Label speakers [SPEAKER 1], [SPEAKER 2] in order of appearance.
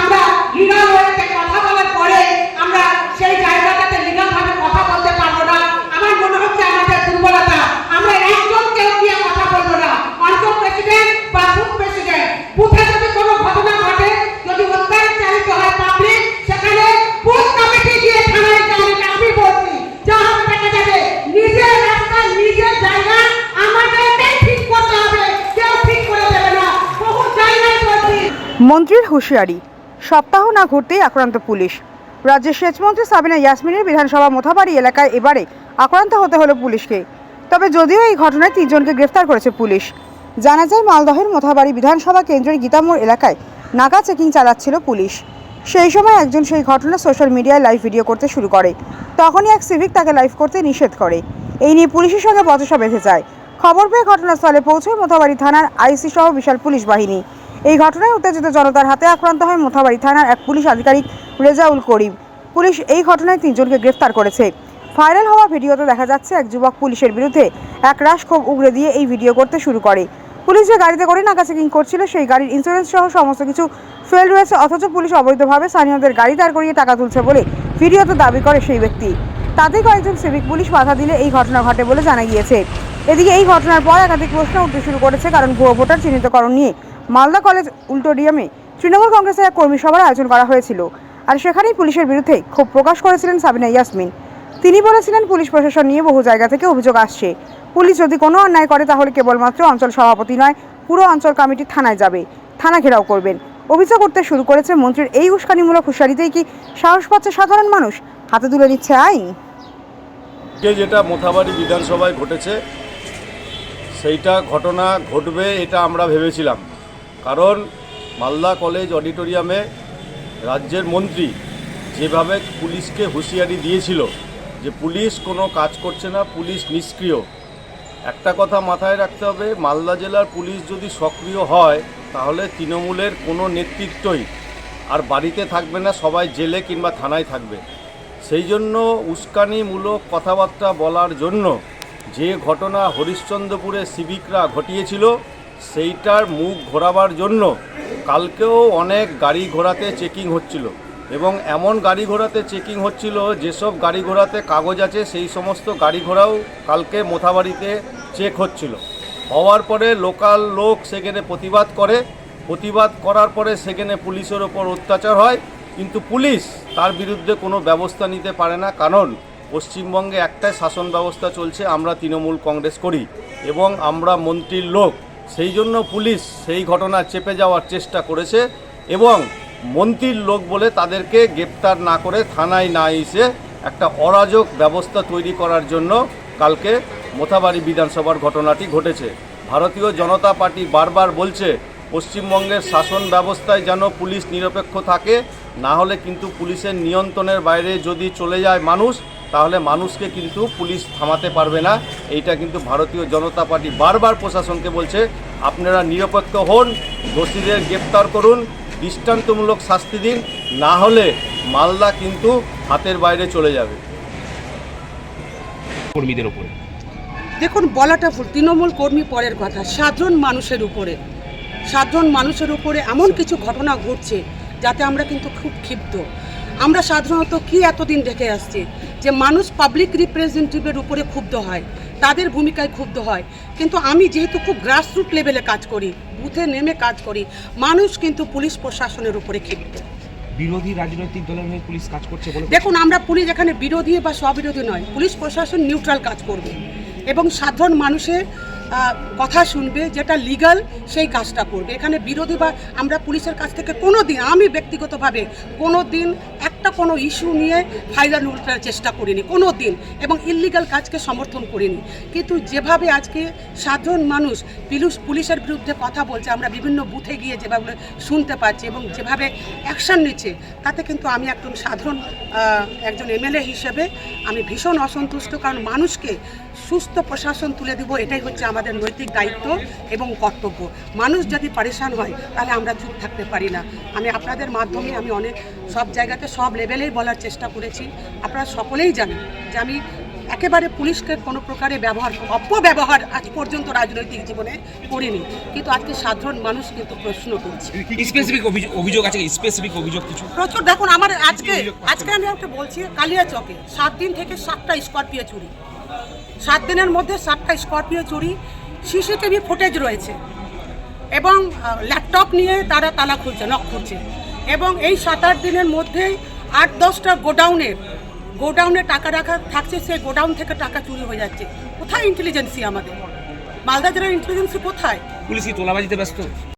[SPEAKER 1] আমরা কথা বলার পরে আমরা সেই জায়গাটাতে কথা বলতে পারব না। আমার মনে হচ্ছে দুর্বলতা। আমরা দিয়ে কথা বলব না। প্রেসিডেন্ট প্রেসিডেন্ট যদি কোনো ঘটে, যদি গিয়ে নিজের নিজের
[SPEAKER 2] মন্ত্রীর হুঁশিয়ারি। সপ্তাহ না ঘুরতেই আক্রান্ত পুলিশ। রাজ্যের সেচমন্ত্রী সাবিনা ইয়াসমিনের বিধানসভা মোথাবাড়ি এলাকায় এবারে আক্রান্ত হতে হলো পুলিশকে। তবে যদিও এই ঘটনায় তিনজনকে গ্রেফতার করেছে পুলিশ। জানা যায়, মালদহের মোথাবাড়ি বিধানসভা কেন্দ্রের গীতামোড় এলাকায় নাকা চেকিং চালাচ্ছিল পুলিশ। সেই সময় একজন সেই ঘটনা সোশ্যাল মিডিয়ায় লাইভ ভিডিও করতে শুরু করে। তখনই এক সিভিক তাকে লাইভ করতে নিষেধ করে। এই নিয়ে পুলিশের সঙ্গে বচসা বেঁধে যায়। খবর পেয়ে ঘটনাস্থলে পৌঁছয় মোথাবাড়ি থানার আইসি সহ বিশাল পুলিশ বাহিনী। এই ঘটনায় উত্তেজিত জনতার হাতে আক্রান্ত হয় মোথাবাড়ি থানার এক পুলিশ আধিকারিক রেজাউল করিম। পুলিশ এই ঘটনায় তিনজনকে গ্রেফতার করেছে। ভাইরাল হওয়া ভিডিওতে দেখা যাচ্ছে এক যুবক পুলিশের বিরুদ্ধে এক রাশ ক্ষোভ উগড়ে দিয়ে এই ভিডিও করতে শুরু করে। পুলিশ যে গাড়িতে করে নাকা চেকিং করছিল, সেই গাড়ির ইন্স্যুরেন্স সহ সমস্ত কিছু ফেল রয়েছে অথচ পুলিশ অবৈধভাবে স্থানীয়দের গাড়ি দাঁড় করিয়ে টাকা তুলছে বলে ভিডিওতে দাবি করে সেই ব্যক্তি। তাতে কয়েকজন সিভিক পুলিশ বাধা দিলে এই ঘটনা ঘটে বলে জানা গিয়েছে। এদিকে এই ঘটনার পর একাধিক প্রশ্ন উঠতে শুরু করেছে, কারণ ভুয়ো ভোটার চিহ্নিতকরণ নিয়ে মালদা কলেজ উল্টোডিয়ামে তৃণমূল কংগ্রেসের এক কর্মী সভার আয়োজন করা হয়েছিল। আর সেখানেই পুলিশের বিরুদ্ধে ক্ষোভ প্রকাশ করেছিলেন সাবিনা ইয়াসমিন। তিনি বলেছিলেন, পুলিশ প্রশাসন নিয়ে বহু জায়গা থেকে অভিযোগ আসছে। পুলিশ যদি কোনো অন্যায় করে, তাহলে কেবলমাত্র অঞ্চল সভাপতি নয়, পুরো অঞ্চল কমিটি থানায় যাবে। থানা ঘেরাও করবেন। অভিযোগ করতে শুরু করেছে মন্ত্রীর এই উস্কানিমূলক হুঁশিয়ারিতেই কি সাহস পাচ্ছে সাধারণ মানুষ? হাতে তুলে নিচ্ছে আইন।
[SPEAKER 3] যেটা মোথাবাড়ি বিধানসভায় ঘটেছে, সেইটা ঘটনা ঘটবে, এটা আমরা ভেবেছিলাম। কারণ মালদা কলেজ অডিটোরিয়ামে রাজ্যের মন্ত্রী যেভাবে পুলিশকে হুঁশিয়ারি দিয়েছিল যে পুলিশ কোনো কাজ করছে না, পুলিশ নিষ্ক্রিয়। একটা কথা মাথায় রাখতে হবে, মালদা জেলার পুলিশ যদি সক্রিয় হয়, তাহলে তৃণমূলের কোনো নেতৃত্বই আর বাড়িতে থাকবে না, সবাই জেলে কিংবা থানায় থাকবে। সেই জন্য উস্কানিমূলক কথাবার্তা বলার জন্য যে ঘটনা হরিশ্চন্দ্রপুরে সিভিকরা ঘটিয়েছিল সেইটার মুখ ঘোরাবার জন্য কালকেও অনেক গাড়ি ঘোড়াতে চেকিং হচ্ছিল এবং এমন গাড়ি ঘোড়াতে চেকিং হচ্ছিল যেসব গাড়ি ঘোড়াতে কাগজ আছে সেই সমস্ত গাড়ি ঘোড়াও কালকে মোথাবাড়িতে চেক হচ্ছিল। হওয়ার পরে লোকাল লোক সেখানে প্রতিবাদ করে, প্রতিবাদ করার পরে সেখানে পুলিশের ওপর অত্যাচার হয়, কিন্তু পুলিশ তার বিরুদ্ধে কোনো ব্যবস্থা নিতে পারে না, কারণ পশ্চিমবঙ্গে একটাই শাসন ব্যবস্থা চলছে, আমরা তৃণমূল কংগ্রেস করি এবং আমরা মন্ত্রীর লোক। সেই জন্য পুলিশ সেই ঘটনা চেপে যাওয়ার চেষ্টা করেছে এবং মন্ত্রীর লোক বলে তাদেরকে গ্রেপ্তার না করে থানায় না এসে একটা অরাজক ব্যবস্থা তৈরি করার জন্য কালকে মোথাবাড়ি বিধানসভার ঘটনাটি ঘটেছে। ভারতীয় জনতা পার্টি বারবার বলছে, পশ্চিমবঙ্গের শাসন ব্যবস্থায় যেন পুলিশ নিরপেক্ষ থাকে, না হলে কিন্তু পুলিশের নিয়ন্ত্রণের বাইরে যদি চলে যায় মানুষ তাহলে মানুষকে কিন্তু পুলিশ থামাতে পারবে না। এইটা কিন্তু ভারতীয় জনতা পার্টি বারবার প্রশাসনকে বলছে। আপনারা নিরপেক্ষ হন দোষীদের গ্রেপ্তার করুন দৃষ্টান্তমূলক শাস্তি দিন না হলে মালদা কিন্তু হাতের বাইরে চলে যাবে।
[SPEAKER 4] কর্মীদের উপরে।
[SPEAKER 1] দেখুন বলাটা ভুল। তৃণমূল কর্মী পরের কথা সাধারণ মানুষের উপরে। সাধারণ মানুষের উপরে এমন কিছু ঘটনা ঘটছে যাতে আমরা কিন্তু খুব ক্ষিপ্ত। আমরা সাধারণত কি এতদিন দেখে আসছি? যে মানুষ পাবলিক রিপ্রেজেন্টেটিভের উপরে ক্ষুব্ধ হয় তাদের ভূমিকায় ক্ষুব্ধ হয়। কিন্তু আমি যেহেতু খুব গ্রাসরুট লেভেলে কাজ করি বুথে নেমে কাজ করি মানুষ কিন্তু পুলিশ প্রশাসনের উপরে ক্ষিপ্ত।
[SPEAKER 4] বিরোধী রাজনৈতিক দলের হয়ে পুলিশ কাজ করছে বলে
[SPEAKER 1] দেখুন আমরা পুলিশ এখানে বিরোধী বা স্ববিরোধী নয় পুলিশ প্রশাসন নিউট্রাল কাজ করবে। এবং সাধারণ মানুষের কথা শুনবে, যেটা লিগাল সেই কাজটা করবে। এখানে বিরোধী বা আমরা পুলিশের কাছ থেকে কোনো দিন আমি ব্যক্তিগতভাবে কোনো দিন একটা কোনো ইস্যু নিয়ে ফাইলার উল্টার চেষ্টা করিনি, কোনো দিন, এবং ইলিগাল কাজকে সমর্থন করিনি। কিন্তু যেভাবে আজকে সাধারণ মানুষ পুলিশ, পুলিশের বিরুদ্ধে কথা বলছে, আমরা বিভিন্ন বুথে গিয়ে যেভাবে শুনতে পাচ্ছি এবং যেভাবে অ্যাকশন নিচ্ছে, তাতে কিন্তু আমি একজন সাধারণ একজন এমএলএ হিসেবে আমি ভীষণ অসন্তুষ্ট, কারণ মানুষকে সুস্থ প্রশাসন তুলে দেব, এটাই হচ্ছে আমাদের নৈতিক দায়িত্ব এবং কর্তব্য। মানুষ যদি পারেশান হয়, তাহলে আমরা চুপ থাকতে পারি না। আমি আপনাদের মাধ্যমে আমি অনেক, সব জায়গাতে সব লেভেলেই বলার চেষ্টা করেছি। আপনারা সকলেই জানেন যে আমি একেবারে পুলিশকে কোনো প্রকারে ব্যবহার অপব্যবহার আজ পর্যন্ত রাজনৈতিক জীবনে করিনি। কিন্তু আজকে সাধারণ মানুষ কিন্তু প্রশ্ন করছে।
[SPEAKER 4] স্পেসিফিক অভিযোগ আছে স্পেসিফিক অভিযোগ কিছু?
[SPEAKER 1] প্রচুর দেখুন আমার আজকে আজকে আমি একটা বলছি কালিয়া চকে সাত দিন থেকে সাতটা স্করপিও চুরি। সাত দিনের মধ্যে সাতটা স্করপিও চুরি সিসিটিভি ফুটেজ রয়েছে। এবং ল্যাপটপ নিয়ে তারা তালা খুলছে নখ খুলছে। এবং এই সাত আট দিনের মধ্যেই আট দশটা গোডাউনের গোডাউনে টাকা রাখা থাকছে, সেই গোডাউন থেকে টাকা চুরি হয়ে যাচ্ছে। কোথায় ইন্টেলিজেন্সি আমাদের? মালদা জেলার ইন্টেলিজেন্সি কোথায়?
[SPEAKER 4] পুলিশ তোলাবাজিতে ব্যস্ত।